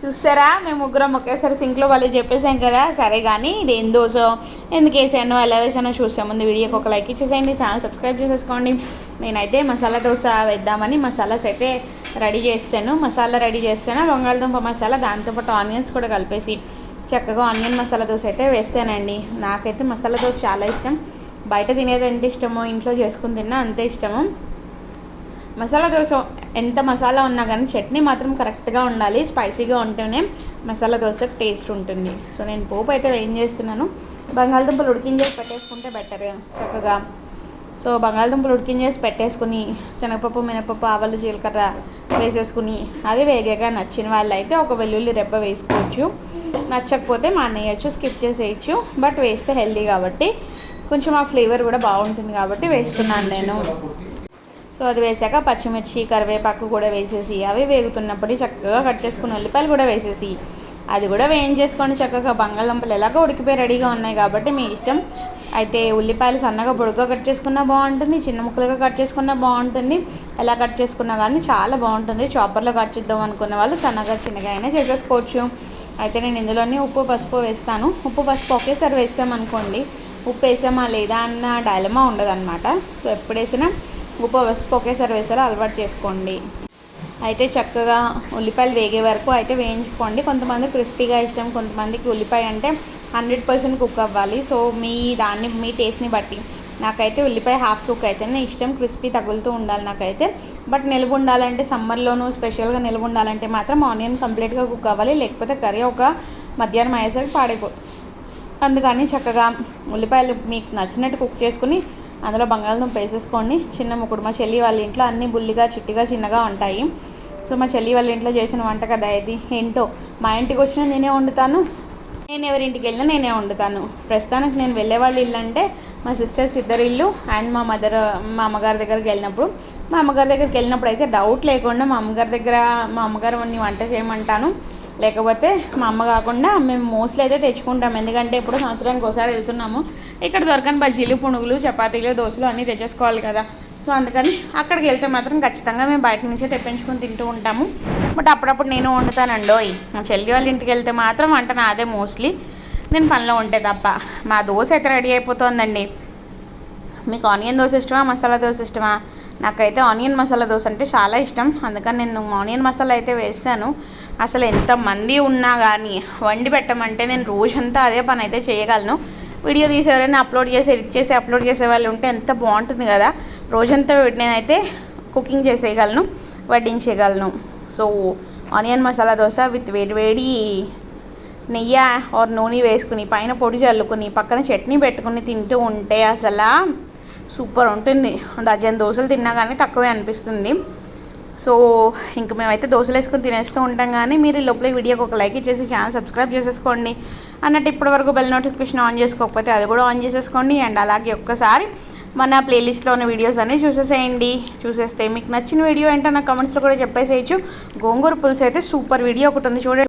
చూసారా మేము ముగ్గురం ఒకేసారి సింక్లో వాళ్ళు చెప్పేసాం కదా. సరే కానీ ఇది ఏం దోశ ఎందుకు వేసానో ఎలా వేసానో చూసే ముందు వీడియోకి ఒక లైక్ ఇచ్చేసేయండి ఛానల్ సబ్స్క్రైబ్ చేసేసుకోండి. నేనైతే మసాలా దోశ వేద్దామని మసాలాస్ అయితే రెడీ చేస్తాను. మసాలా రెడీ చేస్తాను. బంగాళదుంప మసాలా దాంతోపాటు ఆనియన్స్ కూడా కలిపేసి చక్కగా ఆనియన్ మసాలా దోశ అయితే వేస్తానండి. నాకైతే మసాలా దోశ చాలా ఇష్టం. బయట తినేది ఎంత ఇష్టమో ఇంట్లో చేసుకుని తిన్నా అంతే ఇష్టము. మసాలా దోశ ఎంత మసాలా ఉన్నా కానీ చట్నీ మాత్రం కరెక్ట్గా ఉండాలి స్పైసీగా ఉంటేనే మసాలా దోశకు టేస్ట్ ఉంటుంది. సో నేను పోపు అయితే ఏం చేస్తున్నాను బంగాళదుంపలు ఉడికించేసి పెట్టేసుకుంటే బెటర్ చక్కగా. సో బంగాళదుంపలు ఉడికించేసి పెట్టేసుకుని శనగపప్పు మినపప్పు ఆవాలు జీలకర్ర వేసేసుకుని అది వేగగా నచ్చిన వాళ్ళు అయితే ఒక వెల్లుల్లి రెబ్బ వేసుకోవచ్చు. నచ్చకపోతే మానేయచ్చు స్కిప్ చేసేయచ్చు బట్ వేస్తే హెల్దీ కాబట్టి కొంచెం ఆ ఫ్లేవర్ కూడా బాగుంటుంది కాబట్టి వేస్తున్నాను నేను. సో అది వేసాక పచ్చిమిర్చి కరివేపాకు కూడా వేసేసి అవి వేగుతున్నప్పుడు చక్కగా కట్ చేసుకున్న ఉల్లిపాయలు కూడా వేసేసి అది కూడా వేయించేసుకొని చక్కగా. బంగాళదుంపలు ఎలాగో ఉడికిపోయి రెడీగా ఉన్నాయి కాబట్టి మీ ఇష్టం. అయితే ఉల్లిపాయలు సన్నగా పొడుగ్గా కట్ చేసుకున్నా బాగుంటుంది చిన్న ముక్కలుగా కట్ చేసుకున్నా బాగుంటుంది. ఎలా కట్ చేసుకున్నా కానీ చాలా బాగుంటుంది. చాపర్లో కట్ చేద్దాం అనుకున్న వాళ్ళు సన్నగా చిన్నగా అయినా చేసేసుకోవచ్చు. అయితే నేను ఇందులోనే ఉప్పు పసుపు వేస్తాను. ఉప్పు పసుపు ఒకేసారి వేస్తామనుకోండి ఉప్పు వేసామా లేదా అన్న డైలమా ఉండదన్నమాట. సో ఎప్పుడు వేసినా ఉప్పు పసుపు ఒకేసారి వేసారో అలవాటు చేసుకోండి. అయితే చక్కగా ఉల్లిపాయలు వేగే వరకు అయితే వేయించుకోండి. కొంతమంది క్రిస్పీగా ఇష్టం కొంతమందికి ఉల్లిపాయ అంటే హండ్రెడ్ పర్సెంట్ కుక్ అవ్వాలి. సో మీ దాన్ని మీ టేస్ట్ని బట్టి. నాకైతే ఉల్లిపాయ హాఫ్ కుక్ అయితేనే ఇష్టం. క్రిస్పీ తగులుతూ ఉండాలి నాకైతే. బట్ నిలువ ఉండాలంటే సమ్మర్లోనూ స్పెషల్గా నిలువ ఉండాలంటే మాత్రం ఆనియన్ కంప్లీట్గా కుక్ అవ్వాలి. లేకపోతే కర్రీ ఒక మధ్యాహ్నం అయ్యేసరికి పాడైపోతుంది అందుకని చక్కగా ఉల్లిపాయలు మీకు నచ్చినట్టు కుక్ చేసుకుని అందులో బంగాళదుంప వేసేసుకొని చిన్న ముక్కుడు మా చెల్లి వాళ్ళ ఇంట్లో అన్నీ బుల్లిగా చిట్టిగా చిన్నగా ఉంటాయి. సో మా చెల్లి వాళ్ళ ఇంట్లో చేసిన వంట కదా ఇది ఏంటో? మా ఇంటికి వచ్చినా నేనే వండుతాను. నేను ఎవరింటికి వెళ్ళినా నేనే వండుతాను. ప్రస్తుతానికి నేను వెళ్ళే వాళ్ళ ఇల్లు అంటే మా సిస్టర్స్ ఇద్దరు ఇల్లు అండ్ మా మదర్ మా అమ్మగారి దగ్గరికి వెళ్ళినప్పుడు. మా అమ్మగారి దగ్గరికి వెళ్ళినప్పుడు అయితే డౌట్ లేకుండా మా అమ్మగారి దగ్గర మా అమ్మగారు నీ వంట చేయమంటాను. లేకపోతే మా అమ్మ కాకుండా మేము మోస్ట్లీ అయితే తెచ్చుకుంటాం. ఎందుకంటే ఇప్పుడు సంవత్సరానికి ఒకసారి వెళ్తున్నాము. ఇక్కడ దొరకని బజ్జీలు పునుగులు చపాతీలు దోశలు అన్నీ తెచ్చేసుకోవాలి కదా. సో అందుకని అక్కడికి వెళ్తే మాత్రం ఖచ్చితంగా మేము బయట నుంచే తెప్పించుకొని తింటూ ఉంటాము. బట్ అప్పుడప్పుడు నేను వండుతానండోయ్ మా చెల్లి వాళ్ళ ఇంటికి వెళ్తే మాత్రం వంట నాదే మోస్ట్లీ నేను పనిలో ఉంటే తప్ప. మా దోశ అయితే రెడీ అయిపోతుందండి. మీకు ఆనియన్ దోశ ఇష్టమా మసాలా దోశ ఇష్టమా? నాకైతే ఆనియన్ మసాలా దోశ అంటే చాలా ఇష్టం. అందుకని నేను ఆనియన్ మసాలా అయితే వేసాను. అసలు ఎంతమంది ఉన్నా కానీ వండి పెట్టమంటే నేను రోజంతా అదే పని అయితే చేయగలను. వీడియో తీసేవారైనా అప్లోడ్ చేసి ఎడిట్ చేసి అప్లోడ్ చేసే వాళ్ళు ఉంటే ఎంత బాగుంటుంది కదా. రోజంతా నేనైతే కుకింగ్ చేసేయగలను వడ్డించేయగలను. So onion masala dosa with వేడి వేడి నెయ్యి ఆర్ నూనె వేసుకుని పైన పొడి చల్లుకుని పక్కన చట్నీ పెట్టుకుని తింటూ ఉంటే అసలు సూపర్ ఉంటుంది. డజన్ దోశలు తిన్నా కానీ తక్కువే అనిపిస్తుంది. సో ఇంక మేమైతే దోశలు వేసుకొని తినేస్తూ ఉంటాం కానీ మీరు ఈ లోపల వీడియోకి ఒక లైక్ ఇచ్చేసి ఛానల్ సబ్స్క్రైబ్ చేసేసుకోండి. అన్నట్టు ఇప్పటివరకు బెల్ నోటిఫికేషన్ ఆన్ చేసుకోకపోతే అది కూడా ఆన్ చేసేసుకోండి. అండ్ అలాగే ఒక్కసారి మన ప్లేలిస్ట్లో ఉన్న వీడియోస్ అన్నీ చూసేసేయండి. చూసేస్తే మీకు నచ్చిన వీడియో ఏంటో నా కమెంట్స్లో కూడా చెప్పేసేయచ్చు. గోంగూర పులుసు అయితే సూపర్ వీడియో ఒకటి ఉంది చూడండి.